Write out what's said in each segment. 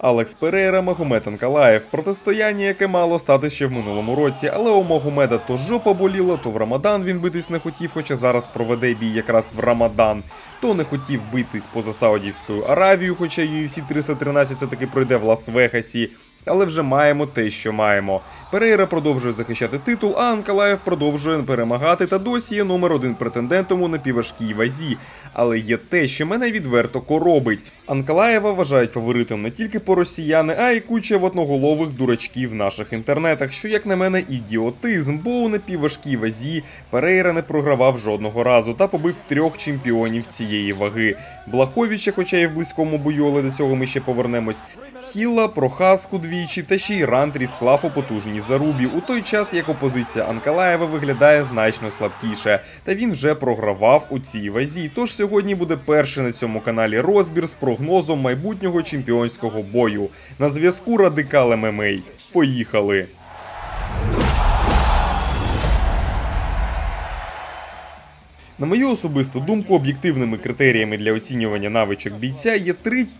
Алекс Перейра, Магомед Анкалаєв. Протистояння, яке мало стати ще в минулому році, але у Магомеда то жопа боліла, то в Рамадан він битись не хотів, хоча зараз проведе бій якраз в Рамадан. То не хотів битись поза Саудівською Аравією, хоча UFC 313 все таки пройде в Лас-Вегасі. Але вже маємо те, що маємо. Перейра продовжує захищати титул, а Анкалаєв продовжує перемагати та досі є номер один претендентом у напівважкій вазі. Але є те, що мене відверто коробить. Анкалаєва вважають фаворитом не тільки по росіяни, а й куча одноголових дурачків в наших інтернетах, що, як на мене, ідіотизм, бо у напівважкій вазі Перейра не програвав жодного разу та побив трьох чемпіонів цієї ваги. Блаховича, хоча і в близькому бою, але до цього ми ще повернемось. Хілла, Прохаску двічі та ще й Рантрі склав у потужній зарубі, у той час як опозиція Анкалаєва виглядає значно слабкіше, та він вже програвав у цій вазі. Тож сьогодні буде перший на цьому каналі розбір з прогнозом майбутнього чемпіонського бою. На зв'язку Радикал ММА. Поїхали! На мою особисту думку, об'єктивними критеріями для оцінювання навичок бійця є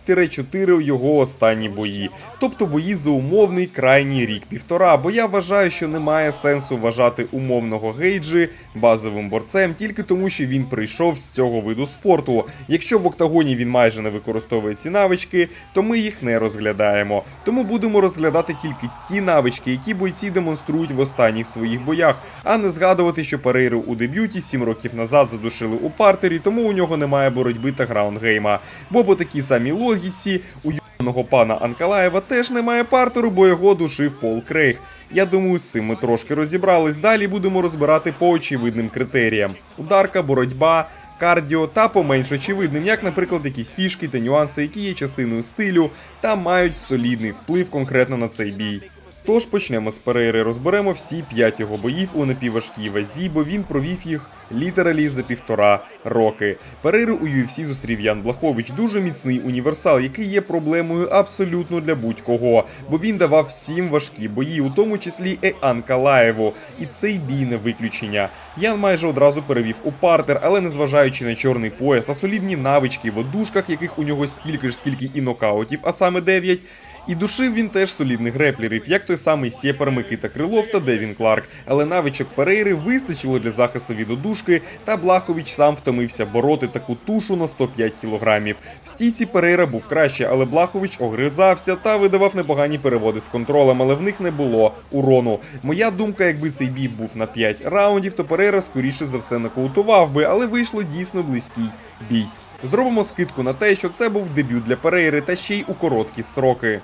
3-4 його останні бої, тобто бої за умовний крайній рік півтора. Бо я вважаю, що немає сенсу вважати умовного гейджі базовим борцем тільки тому, що він прийшов з цього виду спорту. Якщо в октагоні він майже не використовує ці навички, то ми їх не розглядаємо. Тому будемо розглядати тільки ті навички, які бойці демонструють в останніх своїх боях, а не згадувати, що Перейру у дебюті 7 років назад задушили у партері, тому у нього немає боротьби та граундгейма. Бо по такій самій логіці у юного пана Анкалаєва теж немає партеру, бо його душив Пол Крейг. Я думаю, з цим ми трошки розібрались. Далі будемо розбирати по очевидним критеріям: ударка, боротьба. Кардіо та поменш очевидним, як, наприклад, якісь фішки та нюанси, які є частиною стилю та мають солідний вплив конкретно на цей бій. Тож почнемо з Перейри, розберемо всі п'ять його боїв у напівважкій вазі, бо він провів їх літералі за півтора роки. Перейру у UFC зустрів Ян Блахович, дуже міцний універсал, який є проблемою абсолютно для будь-кого, бо він давав всім важкі бої, у тому числі і Анкалаєву. І цей бій не виключення. Ян майже одразу перевів у партер, але незважаючи на чорний пояс та солідні навички в одушках, яких у нього стільки ж, скільки і нокаутів, а саме 9, і душив він теж солідних реплерів, як той самий Сєпер Микита Крилов та Девін Кларк. Але навичок Перейри вистачило для захисту від одушки, та Блахович сам втомився бороти таку тушу на 105 кілограмів. В стійці Перейра був краще, але Блахович огризався та видавав непогані переводи з контролем, але в них не було урону. Моя думка, якби цей бій був на 5 раундів, то Перейра скоріше за все нокаутував би, але вийшло дійсно близький бій. Зробимо скидку на те, що це був дебют для Перейри та ще й у короткі сроки.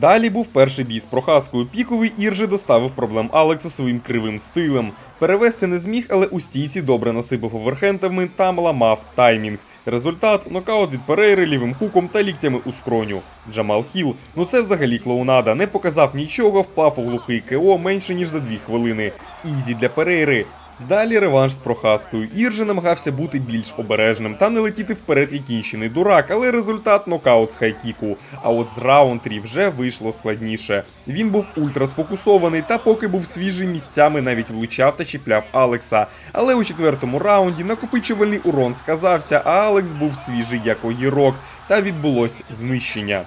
Далі був перший бій з прохаскою. Піковий Іржи доставив проблем Алексу своїм кривим стилем. Перевести не зміг, але у стійці добре насипав оверхентами та ламав таймінг. Результат нокаут від Перейри лівим хуком та ліктями у скроню. Джамал Хіл, ну це взагалі клоунада, не показав нічого, впав у глухий КО менше ніж за дві хвилини. Ізі для Перейри. Далі реванш з прохаскою. Іржи намагався бути більш обережним та не летіти вперед як кінчений дурак, але результат нокаут з хайкіку. А от з раунтрі вже вийшло складніше. Він був ультра сфокусований та поки був свіжий місцями навіть влучав та чіпляв Алекса. Але у четвертому раунді накопичувальний урон сказався, а Алекс був свіжий як огірок, та відбулось знищення.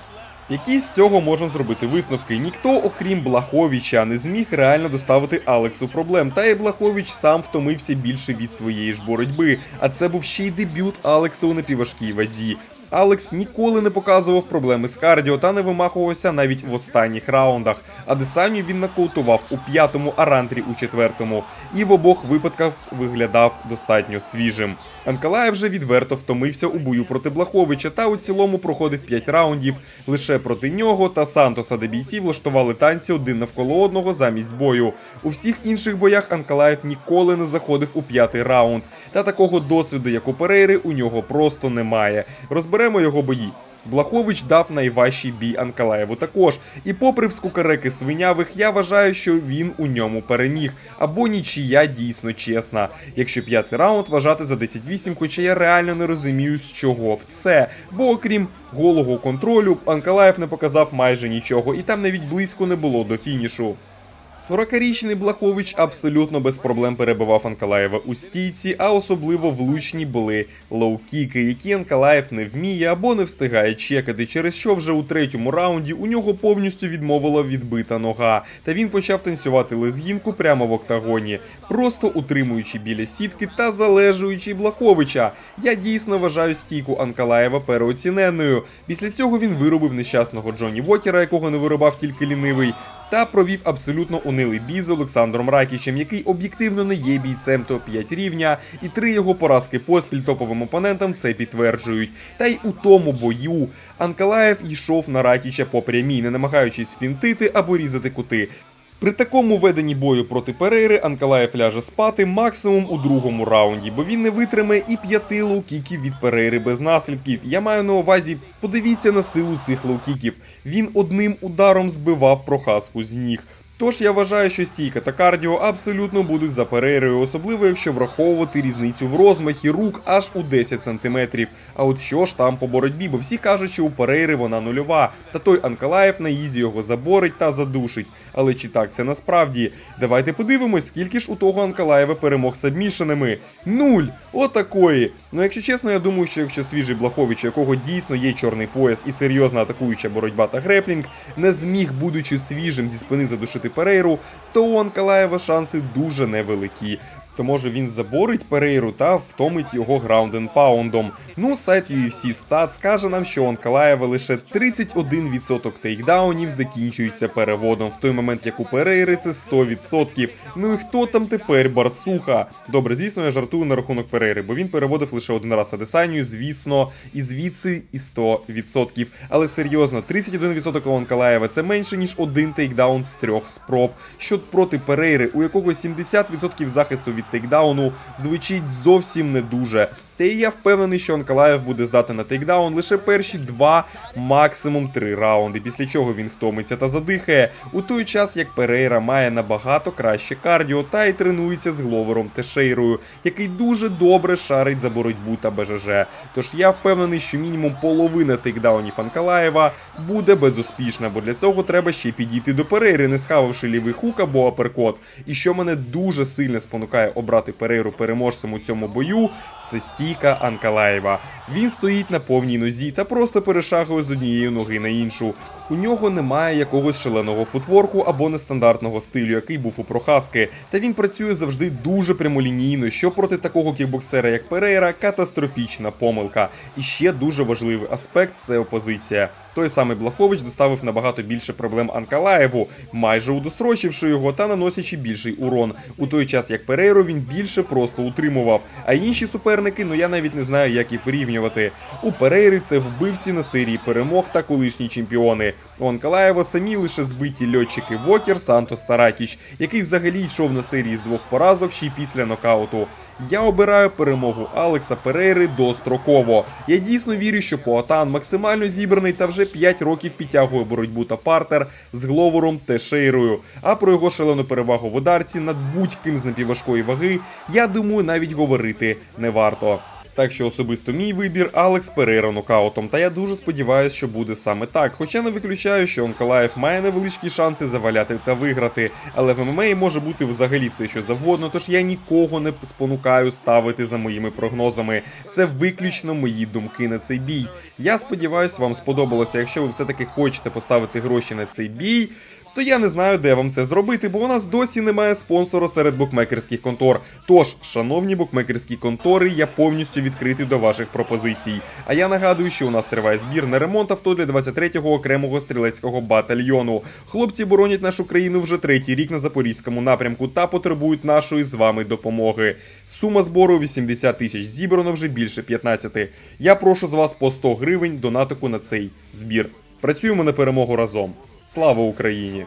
Які з цього можна зробити висновки? Ніхто, окрім Блаховича, не зміг реально доставити Алексу проблем. Та і Блахович сам втомився більше від своєї ж боротьби. А це був ще й дебют Алекса у напівважкій вазі. Алекс ніколи не показував проблеми з кардіо та не вимахувався навіть в останніх раундах. А Десамі він нокаутував у п'ятому, а Рантрі у четвертому. І в обох випадках виглядав достатньо свіжим. Анкалаєв вже відверто втомився у бою проти Блаховича та у цілому проходив 5 раундів. Лише проти нього та Сантоса, де бійці влаштували танці один навколо одного замість бою. У всіх інших боях Анкалаєв ніколи не заходив у п'ятий раунд. Та такого досвіду, як у Перейри, у нього просто немає. Розберемо його бої. Блахович дав найважчий бій Анкалаєву також. І попри вскукареки свинявих, я вважаю, що він у ньому переміг. Або нічия дійсно чесна. Якщо п'ятий раунд вважати за 10-8, хоча я реально не розумію, з чого б це. Бо окрім голого контролю, Анкалаєв не показав майже нічого, і там навіть близько не було до фінішу. 40-річний Блахович абсолютно без проблем перебивав Анкалаєва у стійці, а особливо влучні були лоу-кіки, які Анкалаєв не вміє або не встигає чекати, через що вже у третьому раунді у нього повністю відмовила відбита нога, та він почав танцювати лезгінку прямо в октагоні, просто утримуючи біля сітки та залежуючи Блаховича. Я дійсно вважаю стійку Анкалаєва переоціненою. Після цього він виробив нещасного Джонні Вокера, якого не вирубав тільки лінивий та провів абсолютно унилий бій з Олександром Ракічем, який об'єктивно не є бійцем топ-5 рівня, і три його поразки поспіль топовим опонентам це підтверджують. Та й у тому бою Анкалаєв йшов на Ракіча по прямій, не намагаючись фінтити або різати кути. При такому веденні бою проти Перейри Анкалаєв ляже спати максимум у другому раунді, бо він не витримає і п'яти лоукіків від Перейри без наслідків. Я маю на увазі, подивіться на силу цих лоукіків. Він одним ударом збивав прохаску з ніг. Тож я вважаю, що стійка та кардіо абсолютно будуть за перейрою, особливо якщо враховувати різницю в розмахі рук аж у 10 см. А от що ж там по боротьбі, бо всі кажуть, що у перейри вона нульова, та той Анкалаєв на ізі його заборить та задушить. Але чи так це насправді? Давайте подивимось, скільки ж у того Анкалаєва перемог сабмішеними. Нуль! Отакої. Ну, якщо чесно, я думаю, що якщо свіжий Блахович, у якого дійсно є чорний пояс і серйозна атакуюча боротьба та греплінг, не зміг, будучи свіжим зі спини задушити Перейру, то у Анкалаєва шанси дуже невеликі. То може він заборить Перейру та втомить його граунден паундом. Ну, сайт UFC Stats каже нам, що у Анкалаєва лише 31% тейкдаунів закінчується переводом, в той момент як у Перейри це 100%. Ну і хто там тепер барцуха? Добре, звісно, я жартую на рахунок Перейри, бо він переводив лише один раз Адесанію, звісно, і звідси і 100%. Але серйозно, 31% у Анкалаєва це менше ніж один тейкдаун з трьох спроб. Що проти Перейри, у якого 70% захисту від тейкдауну звучить зовсім не дуже. Та і я впевнений, що Анкалаєв буде здати на тейкдаун лише перші два, максимум три раунди, після чого він втомиться та задихає, у той час як Перейра має набагато краще кардіо та й тренується з Гловером Тешейрою, який дуже добре шарить за боротьбу та БЖЖ. Тож я впевнений, що мінімум половина тейкдаунів Анкалаєва буде безуспішна, бо для цього треба ще підійти до Перейри, не схававши лівий хук або аперкот. І що мене дуже сильно спонукає обрати Перейру переможцем у цьому бою, це стійка Анкалаєва. Він стоїть на повній нозі та просто перешагує з однієї ноги на іншу. У нього немає якогось шаленого футворку або нестандартного стилю, який був у Прохаски. Та він працює завжди дуже прямолінійно, що проти такого кікбоксера, як Перейра, катастрофічна помилка. І ще дуже важливий аспект це опозиція. Той самий Блахович доставив набагато більше проблем Анкалаєву, майже удосрочивши його та наносячи більший урон. У той час як Перейру він більше просто утримував. А інші суперники, ну я навіть не знаю, як їх порівнювати. У Перейри це вбивці на серії перемог та колишні чемпіони. У Анкалаєва самі лише збиті льотчики Вокер, Сантос та Ракіч, який взагалі йшов на серії з двох поразок ще й після нокауту. Я обираю перемогу Алекса Перейри достроково. Я дійсно вірю, що Поатан максимально зібраний та вже 5 років підтягує боротьбу та партер з Гловором та Шейрою. А про його шалену перевагу в ударці над будь-ким з напівважкої ваги, я думаю, навіть говорити не варто. Так що особисто мій вибір Алекс Перейра нокаутом, та я дуже сподіваюся, що буде саме так. Хоча не виключаю, що Онкалаєв має невеличкі шанси заваляти та виграти, але в ММА може бути взагалі все, що завгодно, тож я нікого не спонукаю ставити за моїми прогнозами. Це виключно мої думки на цей бій. Я сподіваюся, вам сподобалося. Якщо ви все-таки хочете поставити гроші на цей бій. То я не знаю, де вам це зробити, бо у нас досі немає спонсора серед букмекерських контор. Тож, шановні букмекерські контори, я повністю відкритий до ваших пропозицій. А я нагадую, що у нас триває збір на ремонт авто для 23-го окремого стрілецького батальйону. Хлопці боронять нашу країну вже третій рік на запорізькому напрямку та потребують нашої з вами допомоги. Сума збору 80 тисяч зібрано вже більше 15. Я прошу з вас по 100 гривень донатику на цей збір. Працюємо на перемогу разом. Слава Україні!